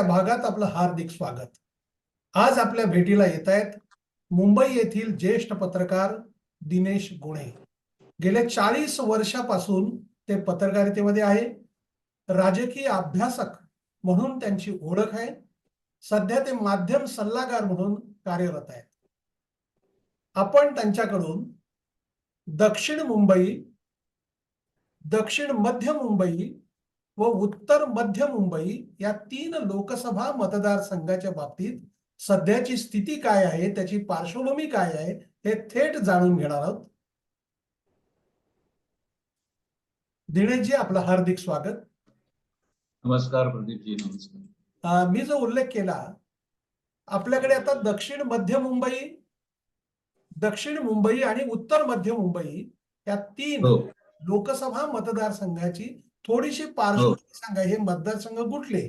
या भागात आपलं हार्दिक स्वागत. आज आपल्या भेटीला येत आहेत मुंबई येथील ज्येष्ठ पत्रकार दिनेश गुणे. गेल्या चाळीस वर्षापासून ते पत्रकारितेमध्ये आहे. राजकीय अभ्यासक म्हणून त्यांची ओळख आहे. सध्या ते माध्यम सल्लागार म्हणून कार्यरत आहेत. आपण त्यांच्याकडून दक्षिण मुंबई दक्षिण मध्य मुंबई व उत्तर मध्य मुंबई या तीन लोकसभा मतदारसंघाच्या बाबतीत सध्याची स्थिती काय आहे त्याची पार्श्वभूमी काय आहे हे थेट जाणून घेणार आहोत. दिनेशजी आपलं हार्दिक स्वागत. नमस्कार प्रदीपजी नमस्कार. मी जो उल्लेख केला आपल्याकडे आता दक्षिण मध्य मुंबई दक्षिण मुंबई आणि उत्तर मध्य मुंबई या तीन हो. लोकसभा मतदारसंघाची थोडीशी पार्श्वभूमी सांगा हे मतदारसंघ कुठले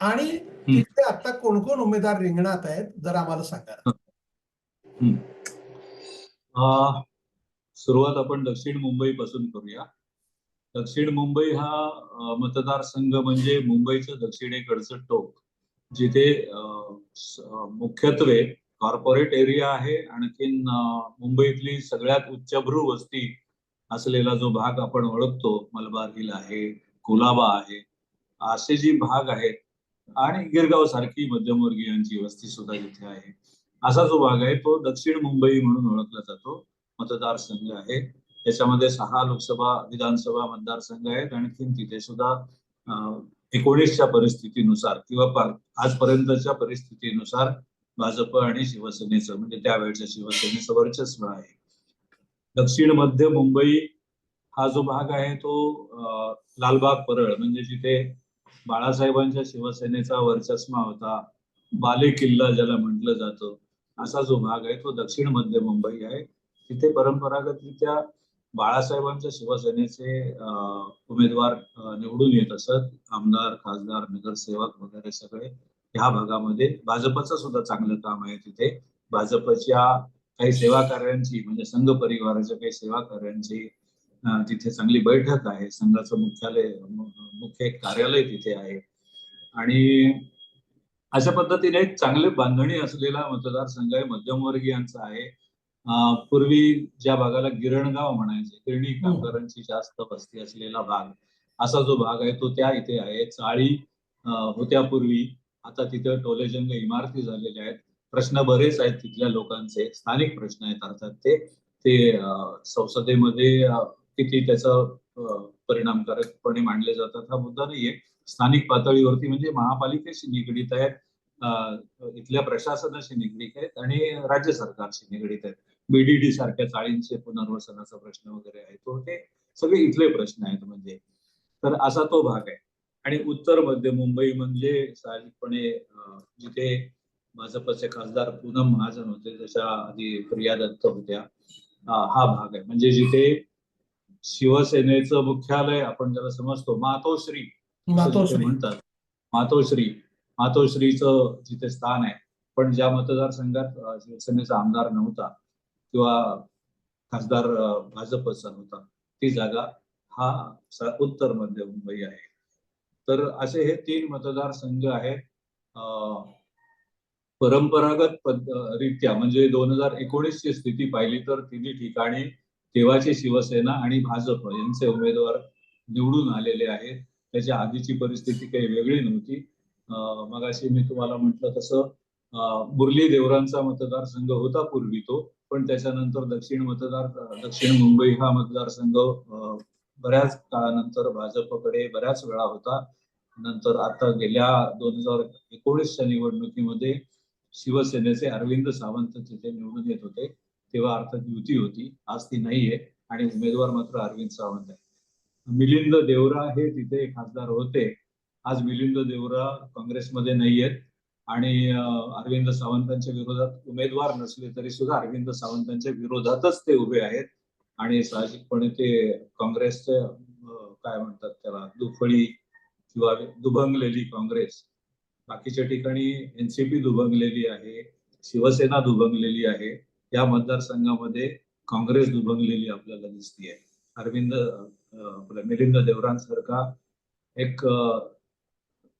आणि तिथे आता कोण कोण उमेदवार रिंगणात आहेत जरा आम्हाला सांगा. सुरुवात आपण दक्षिण मुंबई पासून करूया. दक्षिण मुंबई हा मतदारसंघ म्हणजे मुंबईचं दक्षिणेकडचं टोक जिथे मुख्यत्वे कॉर्पोरेट एरिया आहे आणखीन मुंबईतली सगळ्यात उच्चभ्रू वस्ती असलेला जो भाग आपण ओळखतो मलबार हिल आहे कुलाबा आहे असे जी भाग आहेत आणि गिरगाव सारखी मध्यमवर्गीयांची वस्ती सुद्धा जिथे आहे असा जो भाग आहे तो दक्षिण मुंबई म्हणून ओळखला जातो. मतदारसंघ आहे. त्याच्यामध्ये सहा लोकसभा विधानसभा मतदारसंघ आहेत आणखीन तिथे सुद्धा एकोणीसच्या परिस्थितीनुसार किंवा आजपर्यंतच्या परिस्थितीनुसार भाजप आणि शिवसेनेचं म्हणजे त्यावेळच्या शिवसेनेचं वर्चस्व आहे. दक्षिण मध्य मुंबई हा जो भाग आहे तो लालबाग परळ म्हणजे जिथे बाळासाहेबांच्या शिवसेनेचा वर्चस्मा होता बाले किल्ला ज्याला म्हटलं जातं असा जो भाग आहे तो दक्षिण मध्य मुंबई आहे. तिथे परंपरागतरित्या बाळासाहेबांच्या शिवसेनेचे उमेदवार निवडून येत असत. आमदार खासदार नगरसेवक वगैरे सगळे ह्या भागामध्ये. भाजपचं सुद्धा चांगलं काम आहे तिथे. भाजपच्या काही सेवा कार्यांची म्हणजे संघ परिवाराच्या काही सेवा कार्यांची तिथे चांगली बैठक आहे. संघाचं मुख्यालय मुख्य एक कार्यालय तिथे आहे. आणि अशा पद्धतीने एक चांगले बांधणी असलेला मतदारसंघ आहे. मध्यमवर्गीयांचा आहे. पूर्वी ज्या भागाला गिरणगाव म्हणायचे गिरणी कामगारांची जास्त वस्ती असलेला भाग असा जो भाग आहे तो त्या इथे आहे. चाळी होत्या पूर्वी. आता तिथे टोलेजंग इमारती झालेल्या आहेत. प्रश्न बरेच आहेत तिथल्या लोकांचे स्थानिक प्रश्न आहेत अर्थात ते ते संसदेमध्ये किती त्याचं परिणामकारकपणे मांडले जातात हा मुद्दा नाहीये. स्थानिक पातळीवरती म्हणजे महापालिकेशी निगडीत आहेत इथल्या प्रशासनाशी निगडीत आहेत आणि राज्य सरकारशी निगडीत आहेत. बीडीडी सारख्या चाळींचे पुनर्वसनाचा प्रश्न वगैरे आहे तो हो, ते सगळे इथले प्रश्न आहेत म्हणजे. तर असा तो भाग आहे. आणि उत्तर मध्य मुंबई म्हणजे साहजिकपणे जिथे भाजपचे खासदार पूनम महाजन होते त्याच्या आधी प्रिया दत्त होत्या. हा भाग आहे. म्हणजे जिथे शिवसेनेचं मुख्यालय आपण ज्याला समजतो मातोश्री मातोश्री. म्हणतात. मातोश्री. मातोश्रीचं जिथे स्थान आहे. पण ज्या मतदारसंघात शिवसेनेचा आमदार नव्हता किंवा खासदार भाजपचा होता ती जागा हा उत्तर मध्य मुंबई आहे. तर असे हे तीन मतदारसंघ आहेत. परंपरागत रित्या म्हणजे दोन हजार एकोणीस ची स्थिती पाहिली तर तिन्ही ठिकाणी तेव्हाची शिवसेना आणि भाजप यांचे उमेदवार निवडून आलेले आहेत. त्याच्या आधीची परिस्थिती काही वेगळी नव्हती. अं, मगाशी मी तुम्हाला म्हटलं तसं मुरली देवरांचा मतदारसंघ होता पूर्वी तो पण त्याच्यानंतर दक्षिण मतदार दक्षिण मुंबई हा मतदारसंघ बऱ्याच काळानंतर भाजपकडे बऱ्याच वेळा होता. नंतर आता गेल्या दोन हजार एकोणीसच्या निवडणुकीमध्ये शिवसेनेचे अरविंद सावंत तिथे निवडून येत होते तेव्हा अर्थात युती होती. आज ती नाहीये आणि उमेदवार मात्र अरविंद सावंत आहे. मिलिंद देवरा हे तिथे खासदार होते. आज मिलिंद देवरा काँग्रेसमध्ये नाहीयेत आणि अरविंद सावंतांच्या विरोधात उमेदवार नसले तरी सुद्धा अरविंद सावंतांच्या विरोधातच ते उभे आहेत. आणि साहजिकपणे ते काँग्रेसचे काय म्हणतात त्याला दुफळी किंवा दुभंगलेली काँग्रेस बाकीच्या ठिकाणी एनसीपी दुभंगलेली आहे शिवसेना दुभंगलेली आहे या मतदारसंघामध्ये काँग्रेस दुभंगलेली आपल्याला दिसतीये. अरविंद अं, मिलिंद देवरांसारखा एक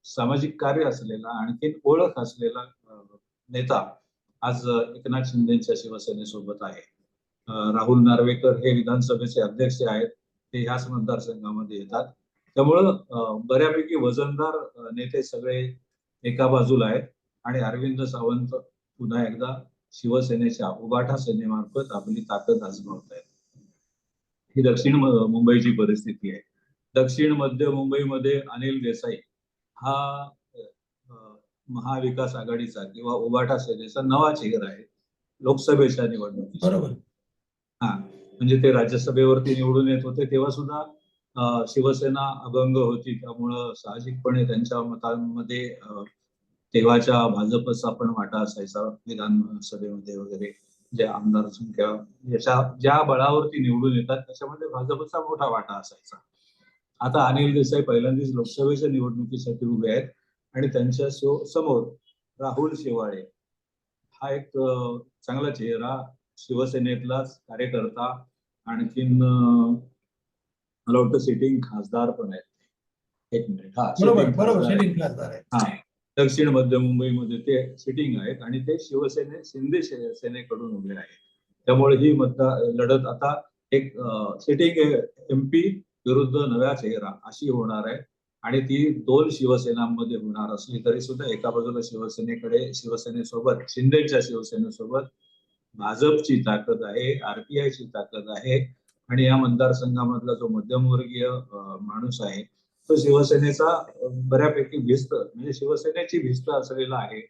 सामाजिक कार्य असलेला आणखीन ओळख असलेला नेता आज एकनाथ शिंदेच्या शिवसेनेसोबत आहे. राहुल नार्वेकर हे विधानसभेचे अध्यक्ष आहेत ते ह्याच मतदारसंघामध्ये येतात. त्यामुळं बऱ्यापैकी वजनदार नेते सगळे एका बाजूला आहेत. आणि अरविंद सावंत पुन्हा एकदा शिवसेनेच्या उबाठा सेनेमार्फत आपली ताकद आजमावत आहेत ही दक्षिण मुंबईची परिस्थिती आहे. दक्षिण मध्य मुंबईमध्ये अनिल देसाई हा महाविकास आघाडीचा किंवा उबाटा सेनेचा नवा चेहरा आहे. लोकसभेच्या निवडणुकीत बरोबर. हा म्हणजे ते राज्यसभेवरती निवडून येत होते तेव्हा सुद्धा शिवसेना अभंग होती त्यामुळं साहजिकपणे त्यांच्या मतांमध्ये तेव्हाच्या भाजपचा पण वाटा असायचा विधानसभेमध्ये वगैरे जे आमदार संख्या याच्या ज्या बळावरती निवडून येतात त्याच्यामध्ये भाजपचा मोठा वाटा असायचा. आता अनिल देसाई पहिल्यांदाच लोकसभेच्या निवडणुकीसाठी उभे आहेत आणि त्यांच्यासमोर राहुल शेवाळे. हा एक चांगला चेहरा शिवसेनेतलाच कार्यकर्ता आणखीन मला वाटतं सिटिंग खासदार पण आहेत. एक मिनिट हा बरोबर sitting बरोबर खासदार आहेत. हा दक्षिण मध्य मुंबईमध्ये ते सिटिंग आहेत आणि ते शिवसेने शिंदे सेनेकडून उभे आहेत. त्यामुळे ही मतदार लढत आता एक सिटिंग एमपी विरुद्ध नव्या चेहरा अशी होणार आहे. आणि ती दोन शिवसेनांमध्ये होणार असली तरी सुद्धा एका बाजूला शिवसेनेकडे शिवसेनेसोबत शिंदेच्या शिवसेनेसोबत भाजपची ताकद आहे आरपीआयची ताकद आहे. आणि या मतदारसंघामधला जो मध्यमवर्गीय माणूस आहे तो शिवसेनेचा बऱ्यापैकी भिस्त म्हणजे शिवसेनेची भिस्त असलेला आहे.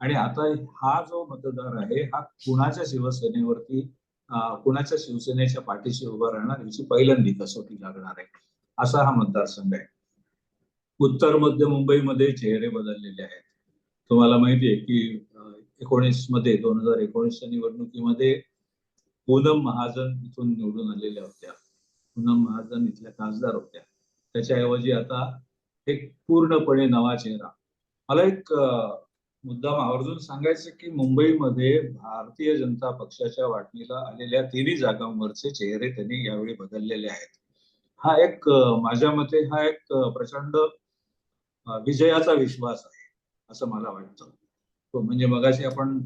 आणि आता हा जो मतदार आहे हा कुणाच्या शिवसेनेवरती कुणाच्या शिवसेनेच्या पाठीशी उभा राहणार याची पहिल्यांदी कसोटी लागणार आहे असा हा मतदारसंघ आहे. उत्तर मध्य मुंबईमध्ये चेहरे बदललेले आहेत. तुम्हाला माहिती आहे की एकोणीसमध्ये दोन हजार एकोणीसच्या निवडणुकीमध्ये पूनम महाजन इथून निवडून आलेल्या होत्या. पूनम महाजन इथल्या खासदार होत्या. त्याच्याऐवजी आता एक पूर्णपणे नवा चेहरा. मला एक मुद्दाम आवर्जून सांगायचं की मुंबईमध्ये भारतीय जनता पक्षाच्या वाटणीला आलेल्या तिन्ही जागांवरचे चेहरे त्यांनी यावेळी बदललेले आहेत. हा एक माझ्या मते हा एक प्रचंड विजयाचा विश्वास आहे असं मला वाटतं. म्हणजे मगाशी आपण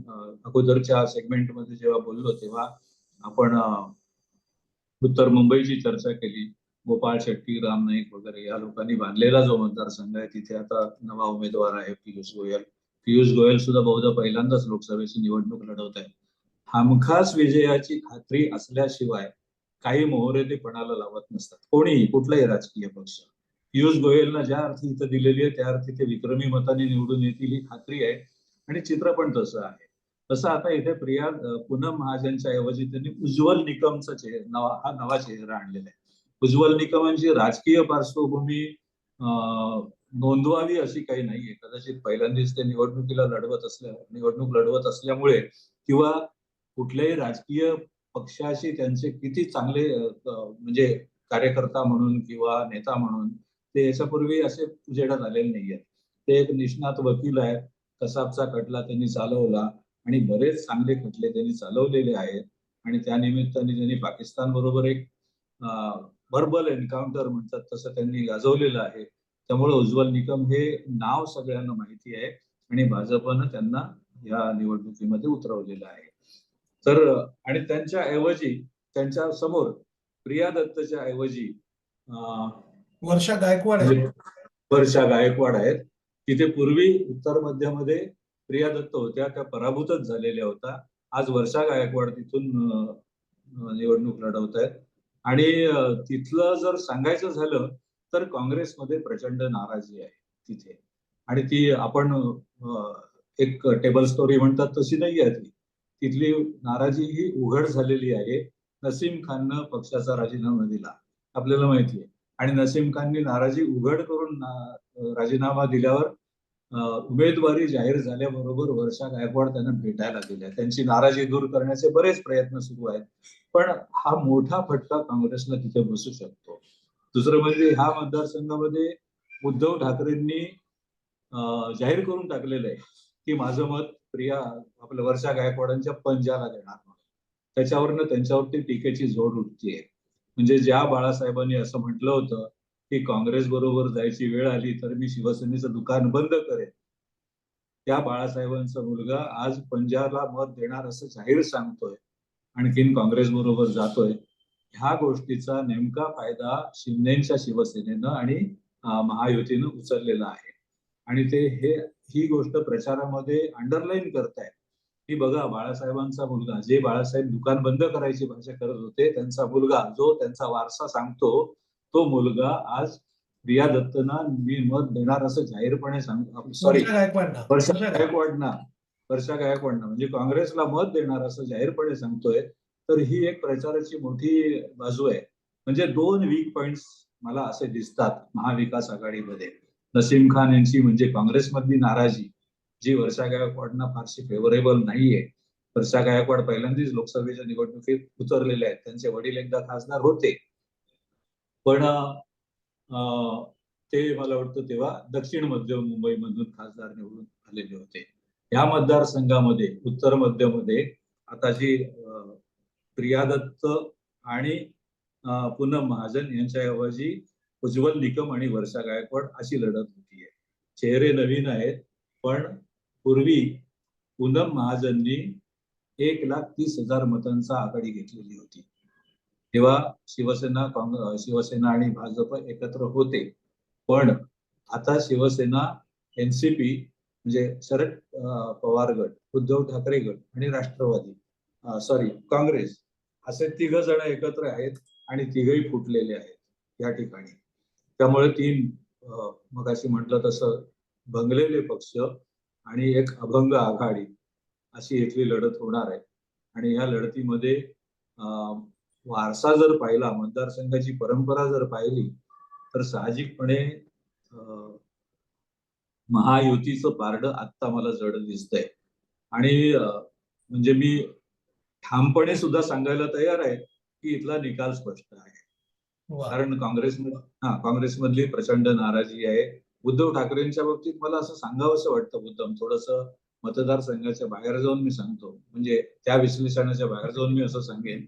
अगोदरच्या सेगमेंटमध्ये जेव्हा बोललो तेव्हा आपण उत्तर मुंबईची चर्चा केली. गोपाळ शेट्टी राम नाईक वगैरे या लोकांनी बांधलेला जो मतदारसंघ आहे तिथे आता नवा उमेदवार आहे पियुष गोयल. पियुष गोयल सुद्धा बहुधा पहिल्यांदाच लोकसभेची निवडणूक लढवत आहे हमखास विजयाची खात्री असल्याशिवाय काही मोहरे ते पणाला लावत नसतात. कोणीही कुठलाही राजकीय पक्ष. पियुष गोयलना ज्या अर्थी इथं दिलेली आहे त्या अर्थी ते विक्रमी मताने निवडून येतील ही खात्री आहे. आणि चित्र पण तसं आहे. तसं आता इथे प्रिया पूनम महाजनच्या ऐवजी त्यांनी उज्ज्वल निकमचा चेहरा नवा हा नवा चेहरा आणलेला आहे. उज्ज्वल निकमांची राजकीय पार्श्वभूमी नोंदवावी अशी काही नाहीये. कदाचित पहिल्यांदाच ते निवडणुकीला लढवत असल्या निवडणूक लढवत असल्यामुळे किंवा कुठल्याही राजकीय पक्षाशी त्यांचे किती चांगले म्हणजे कार्यकर्ता म्हणून किंवा नेता म्हणून ते याच्यापूर्वी असे उजेडात आलेले नाहीयेत. ते एक निष्णात वकील आहेत. कसाबचा खटला त्यांनी चालवला. आणि बरेच चांगले खटले त्यांनी चालवलेले आहेत. आणि त्या निमित्ताने त्यांनी पाकिस्तान बरोबर एक व्हर्बल एन्काउंटर म्हणतात तसं त्यांनी गाजवलेलं आहे. त्यामुळे उज्ज्वल निकम हे नाव सगळ्यांना माहिती आहे. आणि भाजपनं त्यांना या निवडणुकीमध्ये उतरवलेलं आहे. तर आणि त्यांच्या ऐवजी त्यांच्यासमोर प्रिया दत्तच्या ऐवजी वर्षा गायकवाड वर्षा गायकवाड आहेत. तिथे पूर्वी उत्तर मध्यमध्ये प्रिया दत्त होत्या त्या पराभूतच झालेल्या होत्या. आज वर्षा गायकवाड तिथून निवडणूक लढवत आहेत आणि तिथलं जर सांगायचं झालं तर काँग्रेसमध्ये प्रचंड नाराजी आहे तिथे. आणि ती आपण एक टेबल स्टोरी म्हणतात तशी नाही आहे ती. तिथली नाराजी ही उघड झालेली आहे. नसीम खाननं पक्षाचा राजीनामा दिला. आपल्याला माहिती आहे. आणि नसीम खाननी नाराजी उघड करून ना- राजीनामा दिल्यावर उमेदवारी जाहीर झाल्याबरोबर वर्षा गायकवाड त्यांना भेटायला गेल्या. त्यांची नाराजी दूर करण्याचे बरेच प्रयत्न सुरू आहेत. पण हा मोठा फटका काँग्रेसला तिथे बसू शकतो. दुसरं म्हणजे ह्या मतदारसंघामध्ये उद्धव ठाकरेंनी जाहीर करून टाकलेलं आहे की माझं मत प्रिया आपल्या वर्षा गायकवाडांच्या पंजाला देणार त्याच्यावरनं त्यांच्यावरती टीकेची जोड उठतीये. म्हणजे ज्या बाळासाहेबांनी असं म्हटलं होतं की काँग्रेस बरोबर जायची वेळ आली तर मी शिवसेनेचं दुकान बंद करेन. त्या बाळासाहेबांचा मुलगा आज पंजाबला मत देणार असं जाहीर सांगतोय. आणखीन काँग्रेस बरोबर जातोय. ह्या गोष्टीचा नेमका फायदा शिंदेच्या शिवसेनेनं आणि महायुतीनं उचललेला आहे. आणि ते हे ही गोष्ट प्रचारामध्ये अंडरलाईन करतायत. की बघा बाळासाहेबांचा मुलगा जे बाळासाहेब दुकान बंद करायची भाषा करत होते त्यांचा मुलगा जो त्यांचा वारसा सांगतो तो मुलगा आज प्रिया दत्तना मी मत देणार असं जाहीरपणे सांग सॉरी वर्षा गायकवाडना. वर्षा वर्षा गायकवाडना. म्हणजे काँग्रेसला मत देणार असं जाहीरपणे सांगतोय तर ही एक प्रचाराची मोठी बाजू आहे. म्हणजे दोन वीक पॉइंट्स मला असे दिसतात महाविकास आघाडीमध्ये. नसीम खान यांची म्हणजे काँग्रेसमधली नाराजी जी वर्षा गायकवाडना फारशी फेवरेबल नाहीये. वर्षा गायकवाड पहिल्यांदाच लोकसभेच्या निवडणुकीत उतरलेले आहेत. त्यांचे वडील एकदा खासदार होते. पण अं, ते मला वाटतं तेव्हा दक्षिण मध्य मुंबईमधून खासदार निवडून आलेले होते. या मतदारसंघामध्ये उत्तर मध्यमध्ये आताची प्रिया दत्त आणि पुनम पूनम महाजन यांच्याऐवजी उज्ज्वल निकम आणि वर्षा गायकवाड अशी लढत होतीये. चेहरे नवीन आहेत पण पूर्वी पूनम महाजननी एक लाख तीस हजार मतांचा आघाडी घेतलेली होती. तेव्हा शिवसेना काँग्रेस शिवसेना आणि भाजप एकत्र होते. पण आता शिवसेना एनसीपी म्हणजे शरद अं, पवार गट उद्धव ठाकरे गट आणि राष्ट्रवादी सॉरी काँग्रेस असे तिघ जण एकत्र आहेत आणि तिघही फुटलेले आहेत या ठिकाणी. त्यामुळे तीन मग मगाशी म्हटलं तसं भंगलेले पक्ष आणि एक अभंग आघाडी अशी इथली लढत होणार आहे. आणि या लढतीमध्ये अं, वारसा जर पाहिला मतदारसंघाची परंपरा जर पाहिली तर साहजिकपणे महायुतीचं पारडं आत्ता मला जड दिसतंय. आणि म्हणजे मी ठामपणे सुद्धा सांगायला तयार आहे की इथला निकाल स्पष्ट आहे. कारण काँग्रेसमध्ये हा काँग्रेसमधली प्रचंड नाराजी आहे. उद्धव ठाकरेंच्या बाबतीत मला असं सांगावंसं वाटतं मुद्दाम थोडस मतदारसंघाच्या बाहेर जाऊन मी सांगतो. म्हणजे त्या विश्लेषणाच्या बाहेर जाऊन मी असं सांगेन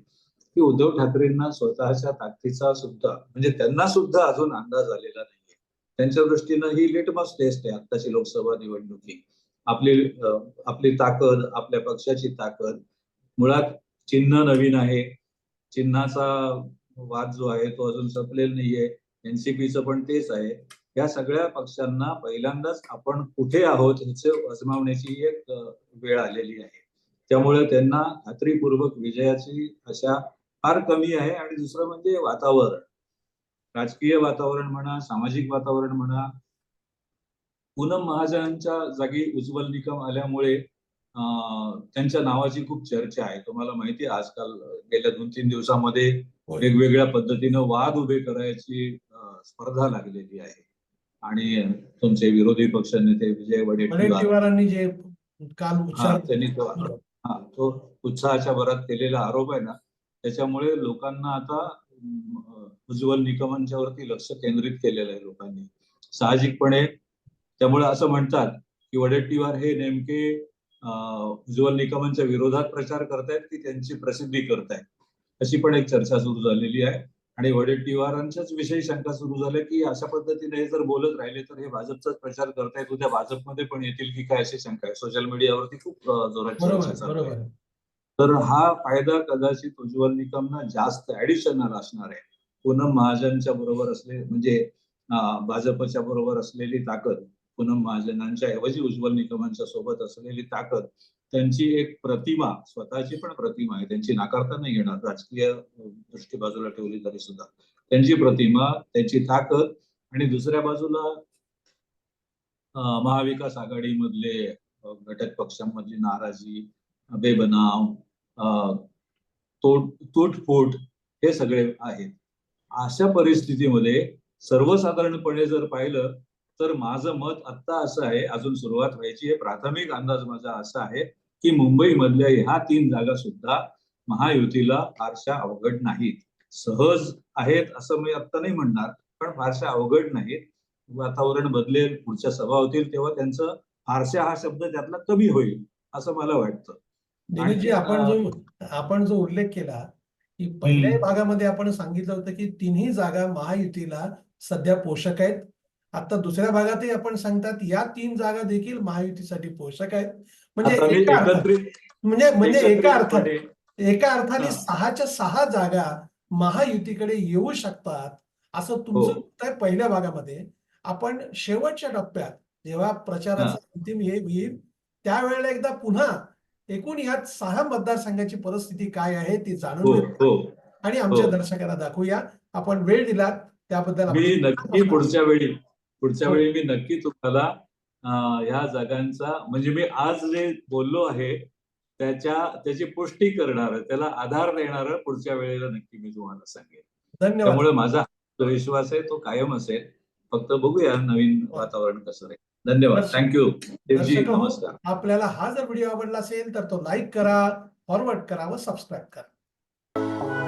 की उद्धव ठाकरेंना स्वतःच्या ताकदीचा सुद्धा म्हणजे त्यांना सुद्धा अजून अंदाज आलेला नाहीये. त्यांच्या दृष्टीनं ही लिटमस टेस्ट आहे आत्ताची लोकसभा निवडणुकी. आपली आपली ताकद आपल्या पक्षाची ताकद. मुळात चिन्ह नवीन आहे. चिन्हाचा वाद जो आहे तो अजून संपलेला नाहीये. एनसीपीचं पण तेच आहे. या सगळ्या पक्षांना पहिल्यांदाच आपण कुठे आहोत ह्याचे अजमावण्याची एक वेळ आलेली आहे. त्यामुळे त्यांना खात्रीपूर्वक विजयाची अशा फार कमी आहे आणि दुसरं म्हणजे वातावरण. राजकीय वातावरण म्हणा सामाजिक वातावरण म्हणा पूनम महाजनांच्या जागी उज्ज्वल निकम आल्यामुळे अं, त्यांच्या नावाची खूप चर्चा आहे. तुम्हाला माहिती आहे आजकाल गेल्या दोन तीन दिवसामध्ये होय. वेगवेगळ्या पद्धतीनं वाद उभे करायची स्पर्धा लागलेली आहे. आणि तुमचे विरोधी पक्षनेते विजय वडेट्टीवार. वडेट्टीवारांनी जे काल हा, त्यांनी हा तो उत्साहाच्या भरात केलेला आरोप आहे ना त्याच्यामुळे लोकांना आता उज्ज्वल निकमांच्यावरती लक्ष केंद्रित केलेलं आहे लोकांनी. साहजिकपणे त्यामुळे असं म्हणतात की वडेट्टीवार हे नेमके उज्ज्वल निकमांच्या विरोधात प्रचार करतायत की त्यांची प्रसिद्धी करतायत? अशी पण एक चर्चा सुरू झालेली आहे. आणि वडेट्टीवारांच्याच विषयी शंका सुरू झाल्या की अशा पद्धतीने हे जर बोलत राहिले तर हे भाजपचाच प्रचार करतायत उद्या भाजपमध्ये पण येतील की काय अशी शंका आहे? सोशल मीडियावरती खूप जोरात चर्चा बरोबर चालू बरोबर आहे तर हा फायदा कदाचित उज्ज्वल निकमना जास्त ऍडिशनल असणार आहे. पूनम महाजनच्या बरोबर असले म्हणजे भाजपच्या बरोबर असलेली ताकद पूनम महाजनांच्या ऐवजी उज्ज्वल निकमांच्या सोबत असलेली ताकद त्यांची एक प्रतिमा स्वतःची पण प्रतिमा आहे. त्यांची नाकारता नाही येणार. राजकीय दृष्टी बाजूला ठेवली तरी सुद्धा. त्यांची प्रतिमा त्यांची ताकद आणि दुसऱ्या बाजूला महाविकास आघाडीमधले घटक पक्षांमधली नाराजी बेबनाव अं, तोड तुटफूट हे सगळे आहेत. अशा परिस्थितीमध्ये सर्वसाधारणपणे जर पाहिलं तर माझं मत आत्ता असं आहे अजून सुरुवात व्हायची आहे. प्राथमिक अंदाज माझा असा आहे की मुंबईमधल्या ह्या तीन जागा सुद्धा महायुतीला फारशा अवघड नाहीत. सहज आहेत असं मी आत्ता नाही म्हणणार पण फारशा अवघड नाहीत. वातावरण बदलेल पुढच्या सभा होतील तेव्हा त्यांचं फारशा हा शब्द त्यातला कमी होईल असं मला वाटतं. दिनेशजी आपण जो आपण जो उल्लेख केला की पहिल्याही भागामध्ये आपण सांगितलं होतं की तिन्ही जागा महायुतीला सध्या पोषक आहेत. आता दुसऱ्या भागातही आपण सांगतात या तीन जागा देखील महायुतीसाठी पोषक आहेत. म्हणजे एका म्हणजे म्हणजे एका अर्थाने एका अर्थाने. सहाच्या सहा जागा महायुतीकडे येऊ शकतात असं तुमचं हो. आहे पहिल्या भागामध्ये. आपण शेवटच्या टप्प्यात जेव्हा प्रचाराचा अंतिम येईल त्यावेळेला एकदा पुन्हा एकूण या सहा मतदारसंघाची परिस्थिती काय आहे ती हो जाणून घेऊ हो आणि आमच्या हो. दर्शकांना दाखवूया. आपण वेळ दिलात त्याबद्दल मी नक्की पुढच्या वेळी पुढच्या हो. वेळी मी नक्की तुम्हाला ह्या जागांचा म्हणजे मी आज जे बोललो आहे त्याच्या त्याची पुष्टी करणार त्याला आधार देणार पुढच्या वेळेला नक्की मी तुम्हाला सांगेन. धन्यवाद. त्यामुळे माझा जो विश्वास आहे तो कायम असेल. फक्त बघूया नवीन वातावरण कसं राहील. धन्यवाद. थँक्यू हो, नमस्कार. आपल्याला हा जर व्हिडिओ आवडला असेल तर तो लाईक करा फॉरवर्ड करा व सबस्क्राईब करा.